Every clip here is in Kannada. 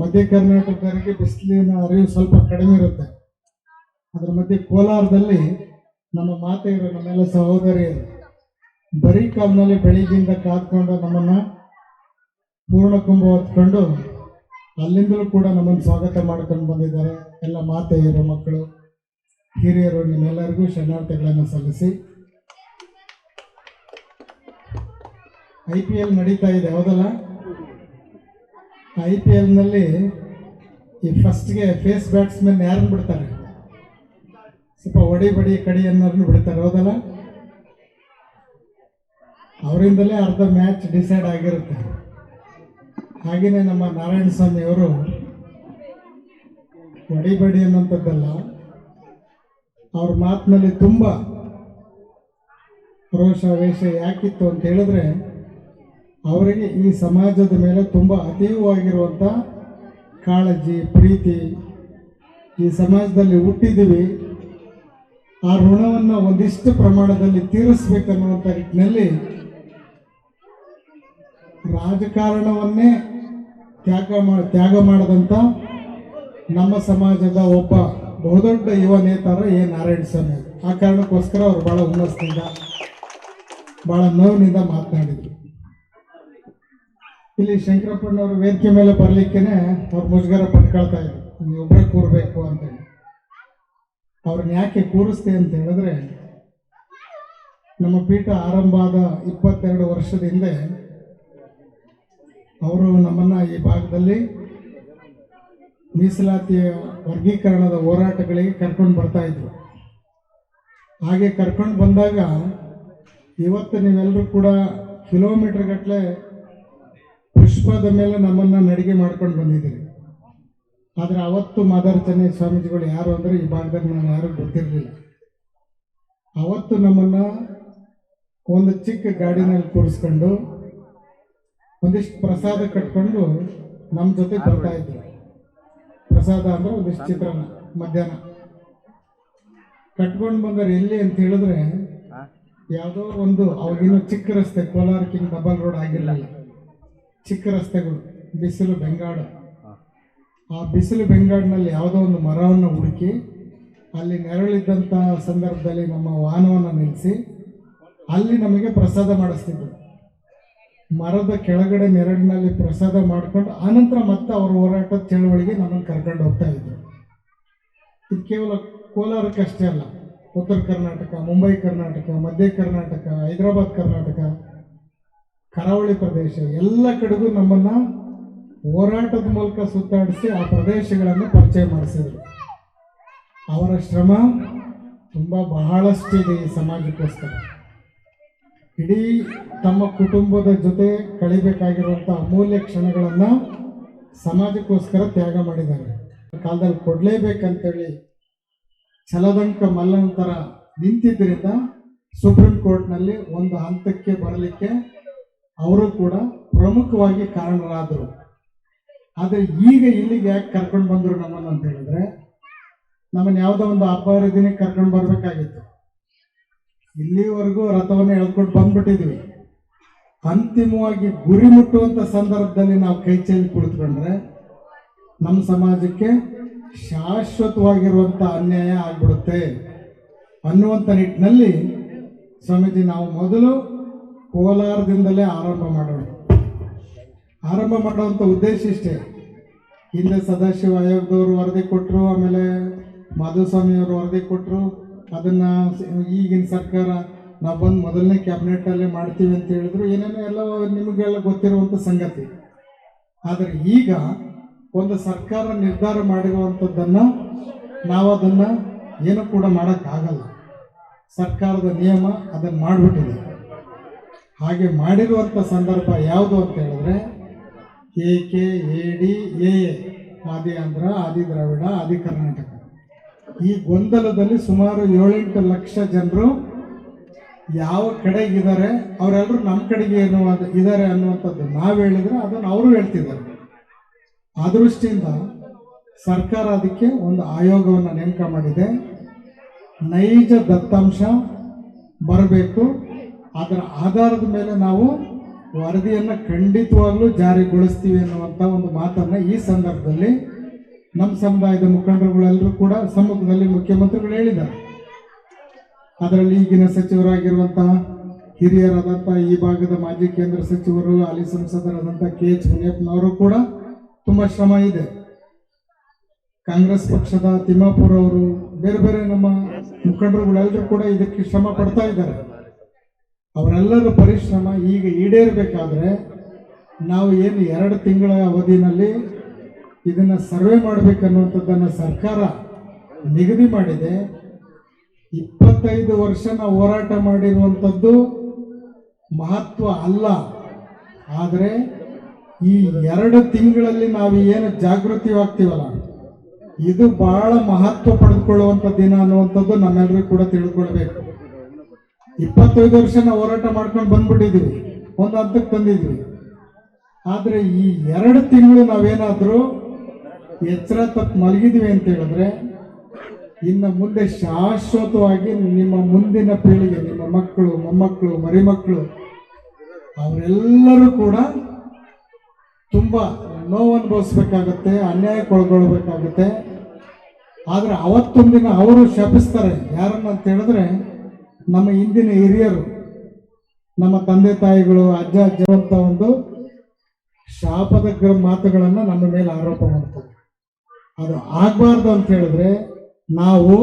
ಮಧ್ಯ ಕರ್ನಾಟಕದವರಿಗೆ ಬಿಸಿಲಿನ ಅರಿವು ಸ್ವಲ್ಪ ಕಡಿಮೆ ಇರುತ್ತೆ. ಅದ್ರ ಮಧ್ಯೆ ಕೋಲಾರದಲ್ಲಿ ನಮ್ಮ ಮಾತೆಯರು, ನಮ್ಮೆಲ್ಲ ಸಹೋದರಿಯರು ಬರೀ ಕಾಲದಲ್ಲಿ ಬೆಳಿಗ್ಗೆಯಿಂದ ಕಾದ್ಕೊಂಡು ನಮ್ಮನ್ನ ಪೂರ್ಣ ಕುಂಭ ಹೊತ್ಕೊಂಡು ಅಲ್ಲಿಂದಲೂ ಕೂಡ ನಮ್ಮನ್ನು ಸ್ವಾಗತ ಮಾಡ್ಕೊಂಡು ಬಂದಿದ್ದಾರೆ. ಎಲ್ಲ ಮಾತೆಯರು, ಮಕ್ಕಳು, ಹಿರಿಯರು, ನಿಮ್ಮೆಲ್ಲರಿಗೂ ಶರಣಾರ್ಥಿಗಳನ್ನು ಸಲ್ಲಿಸಿ. ಐ ಪಿ ಎಲ್ ನಡೀತಾ ಇದೆ, ಹೌದಲ್ಲ? ಐ ಪಿ ಎಲ್ನಲ್ಲಿ ಈ ಫಸ್ಟ್ಗೆ ಫೇಸ್ ಬ್ಯಾಟ್ಸ್ಮನ್ ಯಾರನ್ನು ಬಿಡ್ತಾರೆ? ಸ್ವಲ್ಪ ಒಡಿ ಬಡಿ ಕಡಿ ಅನ್ನೋರನ್ನು ಬಿಡ್ತಾರೆ, ಹೌದಲ್ಲ? ಅವರಿಂದಲೇ ಅರ್ಧ ಮ್ಯಾಚ್ ಡಿಸೈಡ್ ಆಗಿರುತ್ತೆ. ಹಾಗೆಯೇ ನಮ್ಮ ನಾರಾಯಣ ಸ್ವಾಮಿ ಅವರು ಒಡಿ ಬಡಿ ಅನ್ನೋಂಥದ್ದಲ್ಲ ಅವ್ರ ಮಾತಿನಲ್ಲಿ ತುಂಬ ರೋಷ ವೇಷ ಯಾಕಿತ್ತು ಅಂತ ಹೇಳಿದ್ರೆ ಅವರಿಗೆ ಈ ಸಮಾಜದ ಮೇಲೆ ತುಂಬ ಅತೀವವಾಗಿರುವಂಥ ಕಾಳಜಿ, ಪ್ರೀತಿ ಈ ಸಮಾಜದಲ್ಲಿ ಹುಟ್ಟಿದ್ದೀವಿ. ಆ ಋಣವನ್ನು ಒಂದಿಷ್ಟು ಪ್ರಮಾಣದಲ್ಲಿ ತೀರಿಸ್ಬೇಕನ್ನುವಂಥ ನಿಟ್ಟಿನಲ್ಲಿ ರಾಜಕಾರಣವನ್ನೇ ತ್ಯಾಗ ಮಾ ತ್ಯಾಗ ಮಾಡಿದಂಥ ನಮ್ಮ ಸಮಾಜದ ಒಬ್ಬ ಬಹುದೊಡ್ಡ ಯುವ ನೇತಾರ ಎ. ನಾರಾಯಣ ಸ್ವಾಮಿ ಆ ಕಾರಣಕ್ಕೋಸ್ಕರ ಅವರು ಭಾಳ ಹುಮ್ಮಸ್ಸಿನಿಂದ ಭಾಳ ನೋವಿನಿಂದ ಮಾತನಾಡಿದರು. ಇಲ್ಲಿ ಶಂಕರಪ್ಪನವರು ವೇದಿಕೆ ಮೇಲೆ ಬರಲಿಕ್ಕೇನೆ ಅವ್ರು ಮುಜುಗರ ಪಟ್ಕೊಳ್ತಾ ಇದ್ರು. ನೀವೊಬ್ಬರೇ ಕೂರಬೇಕು ಅಂತೇಳಿ. ಅವ್ರನ್ನ ಯಾಕೆ ಕೂರಿಸ್ತೆ ಅಂತ ಹೇಳಿದ್ರೆ, ನಮ್ಮ ಪೀಠ ಆರಂಭ ಆದ ಇಪ್ಪತ್ತೆರಡು ವರ್ಷದ ಹಿಂದೆ ಅವರು ನಮ್ಮನ್ನ ಈ ಭಾಗದಲ್ಲಿ ಮೀಸಲಾತಿಯ ವರ್ಗೀಕರಣದ ಹೋರಾಟಗಳಿಗೆ ಕರ್ಕೊಂಡು ಬರ್ತಾ ಇದ್ರು. ಹಾಗೆ ಕರ್ಕೊಂಡು ಬಂದಾಗ ಇವತ್ತು ನೀವೆಲ್ಲರೂ ಕೂಡ ಕಿಲೋಮೀಟರ್ ಗಟ್ಟಲೆ ಪುಷ್ಪದ ಮೇಲೆ ನಮ್ಮನ್ನ ನಡಿಗೆ ಮಾಡ್ಕೊಂಡು ಬಂದಿದ್ದೀರಿ. ಆದರೆ ಅವತ್ತು ಮಾದಾರ ಚೆನ್ನೈ ಸ್ವಾಮೀಜಿಗಳು ಯಾರು ಅಂದರೆ ಈ ಭಾಗದಲ್ಲಿ ನಾನು ಯಾರು ಗೊತ್ತಿರಲಿಲ್ಲ. ಅವತ್ತು ನಮ್ಮನ್ನ ಒಂದು ಚಿಕ್ಕ ಗಾಡಿನಲ್ಲಿ ಕೂರಿಸ್ಕೊಂಡು ಒಂದಿಷ್ಟು ಪ್ರಸಾದ ಕಟ್ಕೊಂಡು ನಮ್ಮ ಜೊತೆ ಬರ್ತಾ ಇದ್ರು. ಪ್ರಸಾದ ಅಂದ್ರೆ ಒಂದಿಷ್ಟು ಚಿತ್ರಾನ್ನ ಮಧ್ಯಾಹ್ನ. ಕಟ್ಕೊಂಡು ಬಂದರೆ ಎಲ್ಲಿ ಅಂತ ಹೇಳಿದ್ರೆ ಯಾವುದೋ ಒಂದು ಅವಾಗಿನ ಚಿಕ್ಕ ರಸ್ತೆ ಕೋಲಾರ ಕಿಂಗ್ ಡಬಲ್ ರೋಡ್ ಆಗಿರಲಿಲ್ಲ. ಚಿಕ್ಕ ರಸ್ತೆಗಳು ಬಿಸಿಲು ಬೆಂಗಾಡ. ಆ ಬಿಸಿಲು ಬೆಂಗಾಡಿನಲ್ಲಿ ಯಾವುದೋ ಒಂದು ಮರವನ್ನು ಹುಡುಕಿ ಅಲ್ಲಿ ನೆರಳಿದ್ದಂಥ ಸಂದರ್ಭದಲ್ಲಿ ನಮ್ಮ ವಾಹನವನ್ನು ನಿಲ್ಲಿಸಿ ಅಲ್ಲಿ ನಮಗೆ ಪ್ರಸಾದ ಮಾಡಿಸ್ತಿದ್ದರು ಮರದ ಕೆಳಗಡೆ ನೆರಳಿನಲ್ಲಿ ಪ್ರಸಾದ ಮಾಡಿಕೊಂಡು ಆನಂತರ ಮತ್ತೆ ಅವರ ಹೋರಾಟದ ಚಳವಳಿಗೆ ನಮ್ಮನ್ನು ಕರ್ಕೊಂಡು ಹೋಗ್ತಾ ಇದ್ದರು ಇದು ಕೇವಲ ಕೋಲಾರಕ್ಕಷ್ಟೇ ಅಲ್ಲ ಉತ್ತರ ಕರ್ನಾಟಕ ಮುಂಬೈ ಕರ್ನಾಟಕ ಮಧ್ಯ ಕರ್ನಾಟಕ ಹೈದರಾಬಾದ್ ಕರ್ನಾಟಕ ಕರಾವಳಿ ಪ್ರದೇಶ, ಎಲ್ಲ ಕಡೆಗೂ ನಮ್ಮನ್ನ ಹೋರಾಟದ ಮೂಲಕ ಸುತ್ತಾಡಿಸಿ ಆ ಪ್ರದೇಶಗಳನ್ನು ಪರಿಚಯ ಮಾಡಿಸಿದರು. ಅವರ ಶ್ರಮ ತುಂಬ ಬಹಳಷ್ಟಿದೆ ಈ ಸಮಾಜಕ್ಕೋಸ್ಕರ. ಇಡೀ ತಮ್ಮ ಕುಟುಂಬದ ಜೊತೆ ಕಳಿಬೇಕಾಗಿರುವಂಥ ಅಮೂಲ್ಯ ಕ್ಷಣಗಳನ್ನು ಸಮಾಜಕ್ಕೋಸ್ಕರ ತ್ಯಾಗ ಮಾಡಿದ್ದಾರೆ. ಕಾಲದಲ್ಲಿ ಕೊಡಲೇಬೇಕಂತೇಳಿ ಛಲದಂಕ ಮಲ್ಲನ ಥರ ನಿಂತಿದ್ದರಿಂದ ಸುಪ್ರೀಂ ಕೋರ್ಟ್ನಲ್ಲಿ ಒಂದು ಹಂತಕ್ಕೆ ಬರಲಿಕ್ಕೆ ಅವರು ಕೂಡ ಪ್ರಮುಖವಾಗಿ ಕಾರಣರಾದರು. ಆದರೆ ಈಗ ಇಲ್ಲಿಗೆ ಯಾಕೆ ಕರ್ಕೊಂಡು ಬಂದರು ನಮ್ಮನ್ನು ಅಂತ ಹೇಳಿದ್ರೆ ನಮ್ಮನ್ನು ಯಾವುದೋ ಒಂದು ಹಬ್ಬ ಹರಿದಿನಕ್ಕೆ ಕರ್ಕೊಂಡು ಬರಬೇಕಾಗಿತ್ತು. ಇಲ್ಲಿವರೆಗೂ ರಥವನ್ನು ಎಳ್ಕೊಂಡು ಬಂದ್ಬಿಟ್ಟಿದ್ವಿ. ಅಂತಿಮವಾಗಿ ಗುರಿ ಮುಟ್ಟುವಂಥ ಸಂದರ್ಭದಲ್ಲಿ ನಾವು ಕೈ ಚೆಲ್ಲಿ ಕುಳಿತುಕೊಂಡ್ರೆ, ನಮ್ಮ ಸಮಾಜಕ್ಕೆ ಶಾಶ್ವತವಾಗಿರುವಂಥ ಅನ್ಯಾಯ ಆಗ್ಬಿಡುತ್ತೆ ಅನ್ನುವಂಥ ನಿಟ್ಟಿನಲ್ಲಿ ಸ್ವಾಮೀಜಿ, ನಾವು ಮೊದಲು ಕೋಲಾರದಿಂದಲೇ ಆರಂಭ ಮಾಡೋಣ. ಆರಂಭ ಮಾಡುವಂಥ ಉದ್ದೇಶ ಇಷ್ಟೇ. ಹಿಂದೆ ಸದಾಶಿವ ಆಯೋಗದವರು ವರದಿ ಕೊಟ್ಟರು ಆಮೇಲೆ ಮಾಧುಸ್ವಾಮಿಯವರು ವರದಿ ಕೊಟ್ಟರು ಅದನ್ನು ಈಗಿನ ಸರ್ಕಾರ ನಾವು ಬಂದು ಮೊದಲನೇ ಕ್ಯಾಬಿನೆಟಲ್ಲೇ ಮಾಡ್ತೀವಿ ಅಂತ ಹೇಳಿದ್ರು. ಏನೇನೋ ಎಲ್ಲ ನಿಮಗೆಲ್ಲ ಗೊತ್ತಿರುವಂಥ ಸಂಗತಿ. ಆದರೆ ಈಗ ಒಂದು ಸರ್ಕಾರ ನಿರ್ಧಾರ ಮಾಡಿರುವಂಥದ್ದನ್ನು ನಾವು ಅದನ್ನು ಏನು ಕೂಡ ಮಾಡೋಕ್ಕಾಗಲ್ಲ. ಸರ್ಕಾರದ ನಿಯಮ ಅದನ್ನು ಮಾಡಿಬಿಟ್ಟಿದೆ. ಹಾಗೆ ಮಾಡಿರುವಂಥ ಸಂದರ್ಭ ಯಾವುದು ಅಂತ ಹೇಳಿದ್ರೆ, A K A D A A ಆದಿ ಆಂಧ್ರ ಆದಿ ದ್ರಾವಿಡ ಆದಿ ಕರ್ನಾಟಕ ಈ ಗೊಂದಲದಲ್ಲಿ ಸುಮಾರು ಏಳೆಂಟು ಲಕ್ಷ ಜನರು ಯಾವ ಕಡೆಗಿದ್ದಾರೆ, ಅವರೆಲ್ಲರೂ ನಮ್ಮ ಕಡೆಗೆ ಏನು ಇದ್ದಾರೆ ಅನ್ನುವಂಥದ್ದು ನಾವು ಹೇಳಿದರೆ ಅದನ್ನು ಅವರು ಹೇಳ್ತಿದ್ದಾರೆ. ಆ ದೃಷ್ಟಿಯಿಂದ ಸರ್ಕಾರ ಅದಕ್ಕೆ ಒಂದು ಆಯೋಗವನ್ನು ನೇಮಕ ಮಾಡಿದೆ. ನೈಜ ದತ್ತಾಂಶ ಬರಬೇಕು. ಅದರ ಆಧಾರದ ಮೇಲೆ ನಾವು ವರದಿಯನ್ನು ಖಂಡಿತವಾಗ್ಲೂ ಜಾರಿಗೊಳಿಸ್ತೀವಿ ಅನ್ನುವಂಥ ಒಂದು ಮಾತನ್ನು ಈ ಸಂದರ್ಭದಲ್ಲಿ ನಮ್ಮ ಸಮುದಾಯದ ಮುಖಂಡರುಗಳೆಲ್ಲರೂ ಕೂಡ ಸಮ್ಮುಖದಲ್ಲಿ ಮುಖ್ಯಮಂತ್ರಿಗಳು ಹೇಳಿದ್ದಾರೆ. ಅದರಲ್ಲಿ ಈಗಿನ ಸಚಿವರಾಗಿರುವಂತಹ ಹಿರಿಯರಾದಂಥ ಈ ಭಾಗದ ಮಾಜಿ ಕೇಂದ್ರ ಸಚಿವರು, ಹಾಲಿ ಸಂಸದರಾದಂಥ ಕೆ ಎಚ್ ಮುನಿಯಪ್ಪನವರು ಕೂಡ ತುಂಬ ಶ್ರಮ ಇದೆ. ಕಾಂಗ್ರೆಸ್ ಪಕ್ಷದ ತಿಮ್ಮಾಪುರ ಅವರು ಬೇರೆ ಬೇರೆ ನಮ್ಮ ಮುಖಂಡರುಗಳೆಲ್ಲರೂ ಕೂಡ ಇದಕ್ಕೆ ಶ್ರಮ ಪಡ್ತಾ ಇದ್ದಾರೆ. ಅವರೆಲ್ಲರ ಪರಿಶ್ರಮ ಈಗ ಈಡೇರಬೇಕಾದ್ರೆ ನಾವು ಏನು ಎರಡು ತಿಂಗಳ ಅವಧಿನಲ್ಲಿ ಇದನ್ನು ಸರ್ವೆ ಮಾಡಬೇಕನ್ನುವಂಥದ್ದನ್ನು ಸರ್ಕಾರ ನಿಗದಿ ಮಾಡಿದೆ. ಇಪ್ಪತ್ತೈದು ವರ್ಷ ನಾವು ಹೋರಾಟ ಮಾಡಿರುವಂಥದ್ದು ಮಹತ್ವ ಅಲ್ಲ. ಆದರೆ ಈ ಎರಡು ತಿಂಗಳಲ್ಲಿ ನಾವು ಏನು ಜಾಗೃತಿವಾಗ್ತೀವಲ್ಲ ಇದು ಬಹಳ ಮಹತ್ವ ಪಡೆದುಕೊಳ್ಳುವಂಥ ದಿನ ಅನ್ನುವಂಥದ್ದು ನಮ್ಮೆಲ್ಲರಿಗೂ ಕೂಡ ತಿಳ್ಕೊಳ್ಬೇಕು. ಇಪ್ಪತ್ತೈದು ವರ್ಷ ನಾವು ಹೋರಾಟ ಮಾಡ್ಕೊಂಡು ಬಂದ್ಬಿಟ್ಟಿದ್ದೀವಿ. ಒಂದು ಹಂತಕ್ಕೆ ತಂದಿದ್ವಿ ಆದರೆ ಈ ಎರಡು ತಿಂಗಳು ನಾವೇನಾದರೂ ಎಚ್ಚರ ತಪ್ಪು ಮಲಗಿದ್ವಿ ಅಂತ ಹೇಳಿದ್ರೆ, ಇನ್ನು ಮುಂದೆ ಶಾಶ್ವತವಾಗಿ ನಿಮ್ಮ ಮುಂದಿನ ಪೀಳಿಗೆ, ನಿಮ್ಮ ಮಕ್ಕಳು, ಮೊಮ್ಮಕ್ಕಳು, ಮರಿಮಕ್ಕಳು, ಅವರೆಲ್ಲರೂ ಕೂಡ ತುಂಬ ನೋವು ಅನುಭವಿಸ್ಬೇಕಾಗತ್ತೆ, ಅನ್ಯಾಯ ಒಳಗೊಳ್ಬೇಕಾಗುತ್ತೆ ಆದರೆ ಅವತ್ತೊಂದಿನ ಅವರು ಶಪಿಸ್ತಾರೆ. ಯಾರನ್ನ ಅಂತ ಹೇಳಿದ್ರೆ ನಮ್ಮ ಹಿಂದಿನ ಹಿರಿಯರು, ನಮ್ಮ ತಂದೆ ತಾಯಿಗಳು, ಅಜ್ಜ ಅಜ್ಜ ಅಂತ ಒಂದು ಶಾಪದ ಮಾತುಗಳನ್ನು ನಮ್ಮ ಮೇಲೆ ಆರೋಪ ಮಾಡ್ತಾರೆ. ಅದು ಆಗಬಾರ್ದು ಅಂತ ಹೇಳಿದ್ರೆ ನಾವು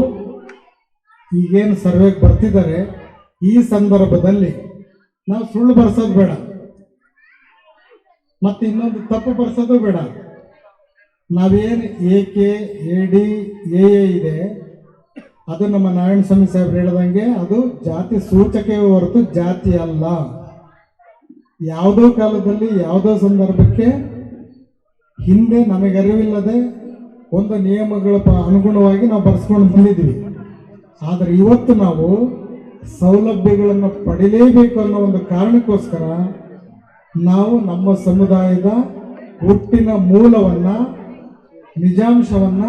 ಈಗೇನು ಸರ್ವೆಗೆ ಬರ್ತಿದ್ದಾರೆ, ಈ ಸಂದರ್ಭದಲ್ಲಿ ನಾವು ಸುಳ್ಳು ಬರ್ಸೋದು ಬೇಡ. ಮತ್ತೆ ಇನ್ನೊಂದು ತಪ್ಪು ಬರ್ಸೋದು ಬೇಡ. ನಾವೇನು A K A D A ಇದೆ ಅದು ನಮ್ಮ ನಾರಾಯಣ ಸ್ವಾಮಿ ಸಾಹೇಬ್ರು ಹೇಳ್ದಂಗೆ ಅದು ಜಾತಿ ಸೂಚಕವೇ ಹೊರತು ಜಾತಿ ಅಲ್ಲ. ಯಾವುದೋ ಕಾಲದಲ್ಲಿ, ಯಾವುದೋ ಸಂದರ್ಭಕ್ಕೆ ಹಿಂದೆ ನಮಗೆ ಅರಿವಿಲ್ಲದೆ ಒಂದು ನಿಯಮಗಳ ಅನುಗುಣವಾಗಿ ನಾವು ಬರ್ಸ್ಕೊಂಡು ಬಂದಿದ್ವಿ ಆದರೆ ಇವತ್ತು ನಾವು ಸೌಲಭ್ಯಗಳನ್ನು ಪಡಿಲೇಬೇಕು ಅನ್ನೋ ಒಂದು ಕಾರಣಕ್ಕೋಸ್ಕರ ನಾವು ನಮ್ಮ ಸಮುದಾಯದ ಹುಟ್ಟಿನ ಮೂಲವನ್ನ, ನಿಜಾಂಶವನ್ನ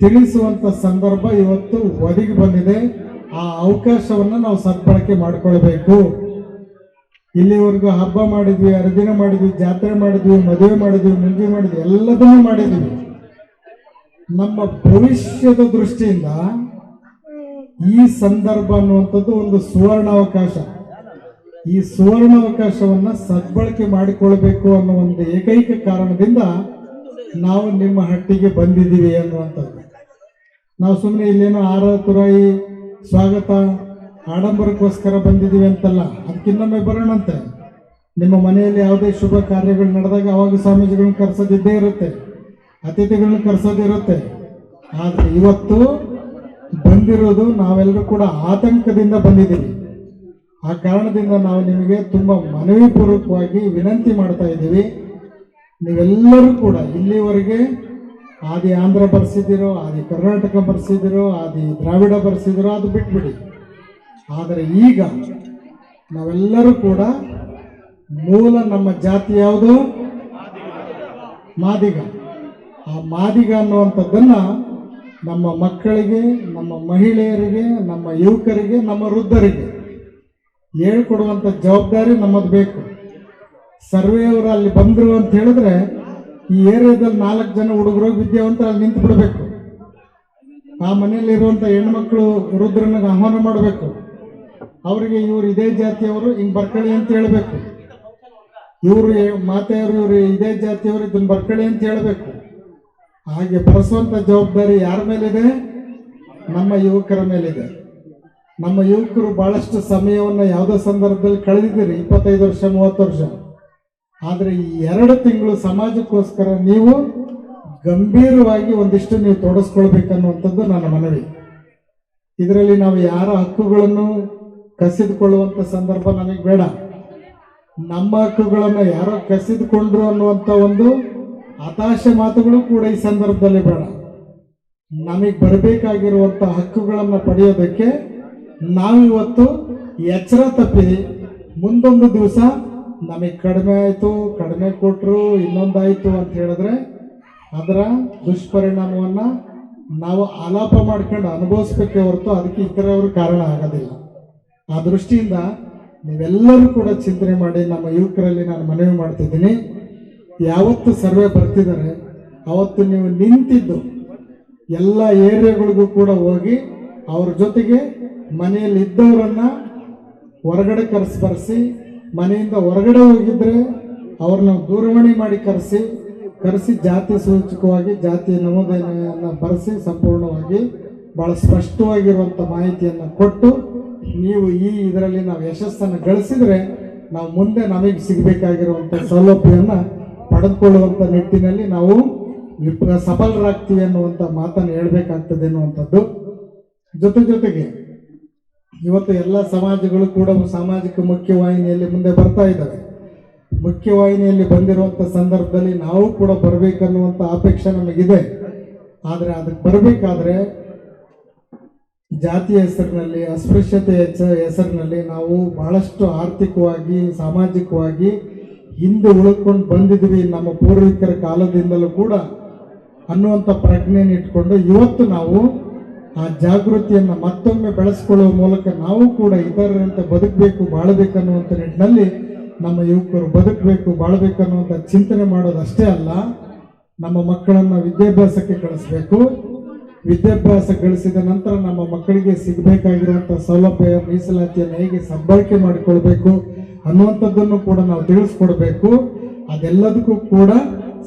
ತಿಳಿಸುವಂತ ಸಂದರ್ಭ ಇವತ್ತು ಒದಗಿ ಬಂದಿದೆ. ಆ ಅವಕಾಶವನ್ನ ನಾವು ಸದ್ಬಳಕೆ ಮಾಡಿಕೊಳ್ಬೇಕು. ಇಲ್ಲಿವರೆಗೂ ಹಬ್ಬ ಮಾಡಿದ್ವಿ ಹರಿದಿನ ಮಾಡಿದ್ವಿ, ಜಾತ್ರೆ ಮಾಡಿದ್ವಿ, ಮದುವೆ ಮಾಡಿದ್ವಿ, ಮುಂಜಿ ಮಾಡಿದ್ವಿ, ಎಲ್ಲದನ್ನೂ ಮಾಡಿದ್ವಿ. ನಮ್ಮ ಭವಿಷ್ಯದ ದೃಷ್ಟಿಯಿಂದ ಈ ಸಂದರ್ಭ ಅನ್ನುವಂಥದ್ದು ಒಂದು ಸುವರ್ಣಾವಕಾಶ ಈ ಸುವರ್ಣಾವಕಾಶವನ್ನ ಸದ್ಬಳಕೆ ಮಾಡಿಕೊಳ್ಬೇಕು ಅನ್ನೋ ಒಂದು ಏಕೈಕ ಕಾರಣದಿಂದ ನಾವು ನಿಮ್ಮ ಹಟ್ಟಿಗೆ ಬಂದಿದ್ದೀವಿ ಅನ್ನುವಂಥದ್ದು. ನಾವು ಸುಮ್ಮನೆ ಇಲ್ಲೇನೋ ಆರ ತುರಾಯಿ ಸ್ವಾಗತ ಆಡಂಬರಕ್ಕೋಸ್ಕರ ಬಂದಿದ್ದೀವಿ ಅಂತಲ್ಲ. ಅದಕ್ಕಿನ್ನೊಮ್ಮೆ ಬರೋಣಂತೆ ನಿಮ್ಮ ಮನೆಯಲ್ಲಿ ಯಾವುದೇ ಶುಭ ಕಾರ್ಯಗಳು ನಡೆದಾಗ ಅವಾಗ ಸ್ವಾಮೀಜಿಗಳನ್ನ ಕರೆಸೋದಿದ್ದೇ ಇರುತ್ತೆ. ಅತಿಥಿಗಳನ್ನ ಕರೆಸೋದಿರುತ್ತೆ ಆದರೆ ಇವತ್ತು ಬಂದಿರೋದು ನಾವೆಲ್ಲರೂ ಕೂಡ ಆತಂಕದಿಂದ ಬಂದಿದ್ದೀವಿ. ಆ ಕಾರಣದಿಂದ ನಾವು ನಿಮಗೆ ತುಂಬ ಮನವಿಪೂರ್ವಕವಾಗಿ ವಿನಂತಿ ಮಾಡ್ತಾ ಇದ್ದೀವಿ. ನೀವೆಲ್ಲರೂ ಕೂಡ ಇಲ್ಲಿವರೆಗೆ ಆದಿ ಆಂಧ್ರ ಬರ್ಸಿದಿರೋ, ಆದಿ ಕರ್ನಾಟಕ ಬರ್ಸಿದಿರೋ, ಆದಿ ದ್ರಾವಿಡ ಬರ್ಸಿದಿರೋ, ಅದು ಬಿಟ್ಬಿಡಿ. ಆದರೆ ಈಗ ನಾವೆಲ್ಲರೂ ಕೂಡ ಮೂಲ ನಮ್ಮ ಜಾತಿ ಯಾವುದು? ಮಾದಿಗ. ಆ ಮಾದಿಗ ಅನ್ನುವಂಥದ್ದನ್ನು ನಮ್ಮ ಮಕ್ಕಳಿಗೆ, ನಮ್ಮ ಮಹಿಳೆಯರಿಗೆ, ನಮ್ಮ ಯುವಕರಿಗೆ, ನಮ್ಮ ವೃದ್ಧರಿಗೆ ಹೇಳ್ಕೊಡುವಂಥ ಜವಾಬ್ದಾರಿ ನಮ್ಮದು ಬೇಕು. ಸರ್ವೆಯವರು ಅಲ್ಲಿ ಬಂದರು ಅಂತ ಹೇಳಿದ್ರೆ ಈ ಏರಿಯಾದಲ್ಲಿ ನಾಲ್ಕು ಜನ ಹುಡುಗರು ವಿದ್ಯಾವಂತ ಅಲ್ಲಿ ನಿಂತು ಬಿಡಬೇಕು. ಆ ಮನೆಯಲ್ಲಿರುವಂಥ ಹೆಣ್ಮಕ್ಳು ವೃದ್ಧರನ್ನ ಆಹ್ವಾನ ಮಾಡಬೇಕು. ಅವರಿಗೆ ಇವರು ಇದೇ ಜಾತಿಯವರು, ಹಿಂಗೆ ಬರ್ಕಳಿ ಅಂತ ಹೇಳಬೇಕು. ಇವರು ಮಾತೆಯವರು ಇವರು ಇದೇ ಜಾತಿಯವರು ಇದನ್ನ ಬರ್ಕಳಿ ಅಂತ ಹೇಳಬೇಕು. ಹಾಗೆ ಬರೆಸುವಂಥ ಜವಾಬ್ದಾರಿ ಯಾರ ಮೇಲಿದೆ? ನಮ್ಮ ಯುವಕರ ಮೇಲಿದೆ. ನಮ್ಮ ಯುವಕರು ಬಹಳಷ್ಟು ಸಮಯವನ್ನು ಯಾವುದೇ ಸಂದರ್ಭದಲ್ಲಿ ಕಳೆದಿದ್ದೀರಿ, ಇಪ್ಪತ್ತೈದು ವರ್ಷ, ಮೂವತ್ತು ವರ್ಷ. ಆದರೆ ಈ ಎರಡು ತಿಂಗಳು ಸಮಾಜಕ್ಕೋಸ್ಕರ ನೀವು ಗಂಭೀರವಾಗಿ ಒಂದಿಷ್ಟು ನೀವು ತೊಡಸ್ಕೊಳ್ಬೇಕನ್ನುವಂಥದ್ದು ನನ್ನ ಮನವಿ. ಇದರಲ್ಲಿ ನಾವು ಯಾರ ಹಕ್ಕುಗಳನ್ನು ಕಸಿದುಕೊಳ್ಳುವಂಥ ಸಂದರ್ಭ ನಮಗೆ ಬೇಡ. ನಮ್ಮ ಹಕ್ಕುಗಳನ್ನು ಯಾರೋ ಕಸಿದುಕೊಂಡ್ರು ಅನ್ನುವಂಥ ಒಂದು ಹತಾಶೆ ಮಾತುಗಳು ಕೂಡ ಈ ಸಂದರ್ಭದಲ್ಲಿ ಬೇಡ. ನಮಗೆ ಬರಬೇಕಾಗಿರುವಂಥ ಹಕ್ಕುಗಳನ್ನು ಪಡೆಯೋದಕ್ಕೆ ನಾವಿವತ್ತು ಎಚ್ಚರ ತಪ್ಪಿ ಮುಂದೊಂದು ದಿವಸ ನಮಗೆ ಕಡಿಮೆ ಆಯಿತು, ಕಡಿಮೆ ಕೊಟ್ಟರು ಇನ್ನೊಂದಾಯಿತು ಅಂತ ಹೇಳಿದ್ರೆ ಅದರ ದುಷ್ಪರಿಣಾಮವನ್ನು ನಾವು ಆಲಾಪ ಮಾಡ್ಕೊಂಡು ಅನುಭವಿಸ್ಬೇಕೇ ಹೊರತು ಅದಕ್ಕೆ ಇತರವರು ಕಾರಣ ಆಗೋದಿಲ್ಲ. ಆ ದೃಷ್ಟಿಯಿಂದ ನೀವೆಲ್ಲರೂ ಕೂಡ ಚಿಂತನೆ ಮಾಡಿ, ನಮ್ಮ ಯುವಕರಲ್ಲಿ ನಾನು ಮನವಿ ಮಾಡ್ತಿದ್ದೀನಿ, ಯಾವತ್ತು ಸರ್ವೆ ಬರ್ತಿದ್ದಾರೆ ಅವತ್ತು ನೀವು ನಿಂತಿದ್ದು ಎಲ್ಲ ಏರಿಯಾಗಳಿಗೂ ಕೂಡ ಹೋಗಿ ಅವ್ರ ಜೊತೆಗೆ ಮನೆಯಲ್ಲಿ ಇದ್ದವರನ್ನ ಹೊರಗಡೆ ಕರೆಸಿ ಬರೆಸಿ ಮನೆಯಿಂದ ಹೊರಗಡೆ ಹೋಗಿದ್ರೆ ಅವ್ರನ್ನ ದೂರವಾಣಿ ಮಾಡಿ ಕರೆಸಿ ಕರೆಸಿ ಜಾತಿ ಸೂಚಕವಾಗಿ ಜಾತಿ ನಮೂದನೆಯನ್ನು ಬರೆಸಿ ಸಂಪೂರ್ಣವಾಗಿ ಭಾಳ ಸ್ಪಷ್ಟವಾಗಿರುವಂಥ ಮಾಹಿತಿಯನ್ನು ಕೊಟ್ಟು ನೀವು ಈ ಇದರಲ್ಲಿ ನಾವು ಯಶಸ್ಸನ್ನು ಗಳಿಸಿದರೆ ನಾವು ಮುಂದೆ ನಮಗೆ ಸಿಗಬೇಕಾಗಿರುವಂಥ ಸೌಲಭ್ಯವನ್ನು ಪಡೆದುಕೊಳ್ಳುವಂಥ ನಿಟ್ಟಿನಲ್ಲಿ ನಾವು ಸಫಲರಾಗ್ತೀವಿ ಅನ್ನುವಂಥ ಮಾತನ್ನು ಹೇಳಬೇಕಾಗ್ತದೆ ಅನ್ನುವಂಥದ್ದು ಜೊತೆ ಜೊತೆಗೆ ಇವತ್ತು ಎಲ್ಲ ಸಮಾಜಗಳು ಕೂಡ ಸಾಮಾಜಿಕ ಮುಖ್ಯವಾಹಿನಿಯಲ್ಲಿ ಮುಂದೆ ಬರ್ತಾ ಇದ್ದಾವೆ. ಮುಖ್ಯವಾಹಿನಿಯಲ್ಲಿ ಬಂದಿರುವಂಥ ಸಂದರ್ಭದಲ್ಲಿ ನಾವು ಕೂಡ ಬರಬೇಕನ್ನುವಂಥ ಅಪೇಕ್ಷೆ ನಮಗಿದೆ. ಆದರೆ ಅದಕ್ಕೆ ಬರಬೇಕಾದ್ರೆ ಜಾತಿಯ ಹೆಸರಿನಲ್ಲಿ, ಅಸ್ಪೃಶ್ಯತೆ ಹೆಸರಿನಲ್ಲಿ ನಾವು ಬಹಳಷ್ಟು ಆರ್ಥಿಕವಾಗಿ, ಸಾಮಾಜಿಕವಾಗಿ ಹಿಂದೆ ಉಳ್ಕೊಂಡು ಬಂದಿದ್ವಿ ನಮ್ಮ ಪೂರ್ವಿಕರ ಕಾಲದಿಂದಲೂ ಕೂಡ ಅನ್ನುವಂಥ ಪ್ರಜ್ಞೆಯನ್ನು ಇಟ್ಕೊಂಡು ಇವತ್ತು ನಾವು ಆ ಜಾಗೃತಿಯನ್ನು ಮತ್ತೊಮ್ಮೆ ಬೆಳೆಸ್ಕೊಳ್ಳುವ ಮೂಲಕ ನಾವು ಕೂಡ ಇತರರಂತೆ ಬದುಕಬೇಕು ಬಾಳಬೇಕನ್ನುವಂಥ ನಿಟ್ಟಿನಲ್ಲಿ ನಮ್ಮ ಯುವಕರು ಬದುಕಬೇಕು ಬಾಳಬೇಕನ್ನುವಂಥ ಚಿಂತನೆ ಮಾಡೋದಷ್ಟೇ ಅಲ್ಲ, ನಮ್ಮ ಮಕ್ಕಳನ್ನು ವಿದ್ಯಾಭ್ಯಾಸಕ್ಕೆ ಕಳಿಸ್ಬೇಕು. ವಿದ್ಯಾಭ್ಯಾಸ ಗಳಿಸಿದ ನಂತರ ನಮ್ಮ ಮಕ್ಕಳಿಗೆ ಸಿಗಬೇಕಾಗಿರುವಂಥ ಸೌಲಭ್ಯ, ಮೀಸಲಾತಿಯನ್ನು ಹೇಗೆ ಸದ್ಬಳಕೆ ಮಾಡಿಕೊಳ್ಬೇಕು ಅನ್ನುವಂಥದ್ದನ್ನು ಕೂಡ ನಾವು ತಿಳಿಸ್ಕೊಡ್ಬೇಕು. ಅದೆಲ್ಲದಕ್ಕೂ ಕೂಡ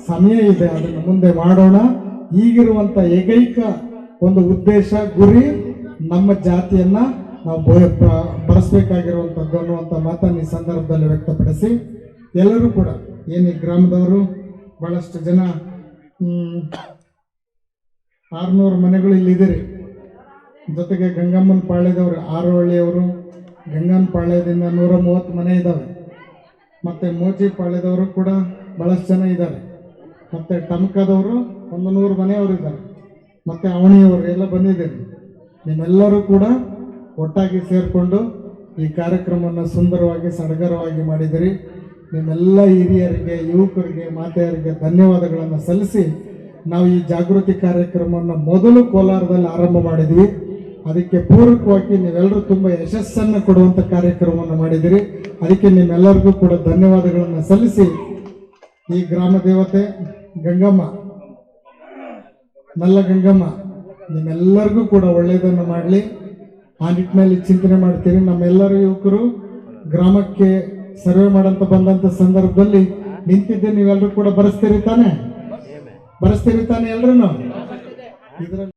ಸಮಯ ಇದೆ, ಅದನ್ನು ಮುಂದೆ ಮಾಡೋಣ. ಈಗಿರುವಂಥ ಏಕೈಕ ಒಂದು ಉದ್ದೇಶ, ಗುರಿ ನಮ್ಮ ಜಾತಿಯನ್ನ ನಾವು ಬ- ಬ- ಬರೆಸ್ಬೇಕಾಗಿರುವಂಥದ್ದು ಅನ್ನುವಂಥ ಮಾತನ್ನು ಈ ಸಂದರ್ಭದಲ್ಲಿ ವ್ಯಕ್ತಪಡಿಸಿ, ಎಲ್ಲರೂ ಕೂಡ, ಏನು ಈ ಗ್ರಾಮದವರು ಬಹಳಷ್ಟು ಜನ ಆರ್ನೂರು ಮನೆಗಳು ಇಲ್ಲಿದ್ದೀರಿ ಜೊತೆಗೆ ಗಂಗಮ್ಮನ ಪಾಳ್ಯದವರು ಆರೋಹಳ್ಳಿಯವರು ಗಂಗಮ್ಮ ಪಾಳ್ಯದಿಂದ ನೂರ ಮೂವತ್ತು ಮನೆ ಇದ್ದಾವೆ. ಮತ್ತು ಮೋಜಿ ಪಾಳ್ಯದವರು ಕೂಡ ಭಾಳಷ್ಟು ಜನ ಇದ್ದಾರೆ. ಮತ್ತು ಟಮಕದವರು ಒಂದು ನೂರು ಮನೆಯವರು ಇದ್ದಾರೆ. ಮತ್ತು ಅವಣಿಯವರು ಎಲ್ಲ ಬಂದಿದ್ದೀರಿ. ನಿಮ್ಮೆಲ್ಲರೂ ಕೂಡ ಒಟ್ಟಾಗಿ ಸೇರಿಕೊಂಡು ಈ ಕಾರ್ಯಕ್ರಮವನ್ನು ಸುಂದರವಾಗಿ, ಸಡಗರವಾಗಿ ಮಾಡಿದಿರಿ ನಿಮ್ಮೆಲ್ಲ ಹಿರಿಯರಿಗೆ, ಯುವಕರಿಗೆ, ಮಾತೆಯರಿಗೆ ಧನ್ಯವಾದಗಳನ್ನು ಸಲ್ಲಿಸಿ ನಾವು ಈ ಜಾಗೃತಿ ಕಾರ್ಯಕ್ರಮವನ್ನು ಮೊದಲು ಕೋಲಾರದಲ್ಲಿ ಆರಂಭ ಮಾಡಿದ್ವಿ. ಅದಕ್ಕೆ ಪೂರಕವಾಗಿ ನೀವೆಲ್ಲರೂ ತುಂಬ ಯಶಸ್ಸನ್ನು ಕೊಡುವಂಥ ಕಾರ್ಯಕ್ರಮವನ್ನು ಮಾಡಿದಿರಿ ಅದಕ್ಕೆ ನಿಮ್ಮೆಲ್ಲರಿಗೂ ಕೂಡ ಧನ್ಯವಾದಗಳನ್ನು ಸಲ್ಲಿಸಿ ಈ ಗ್ರಾಮ ದೇವತೆ ಗಂಗಮ್ಮ ನಲ್ಲ ಗಂಗಮ್ಮ, ನಿಮ್ಮೆಲ್ಲರಿಗೂ ಕೂಡ ಒಳ್ಳೆಯದನ್ನು ಮಾಡಲಿ. ಆ ನಿಟ್ಟಿನಲ್ಲಿ ಚಿಂತನೆ ಮಾಡ್ತೀರಿ. ನಮ್ಮೆಲ್ಲರ ಯುವಕರು ಗ್ರಾಮಕ್ಕೆ ಸರ್ವೆ ಮಾಡಂತ ಬಂದಂತ ಸಂದರ್ಭದಲ್ಲಿ ನಿಂತಿದ್ದೆ ನೀವೆಲ್ಲರೂ ಕೂಡ ಬರೆಸ್ತೀರಿ ತಾನೆ? ಬರೆಸ್ತೀರಿ ತಾನೆ ಎಲ್ರು ಇದ್ರಲ್ಲಿ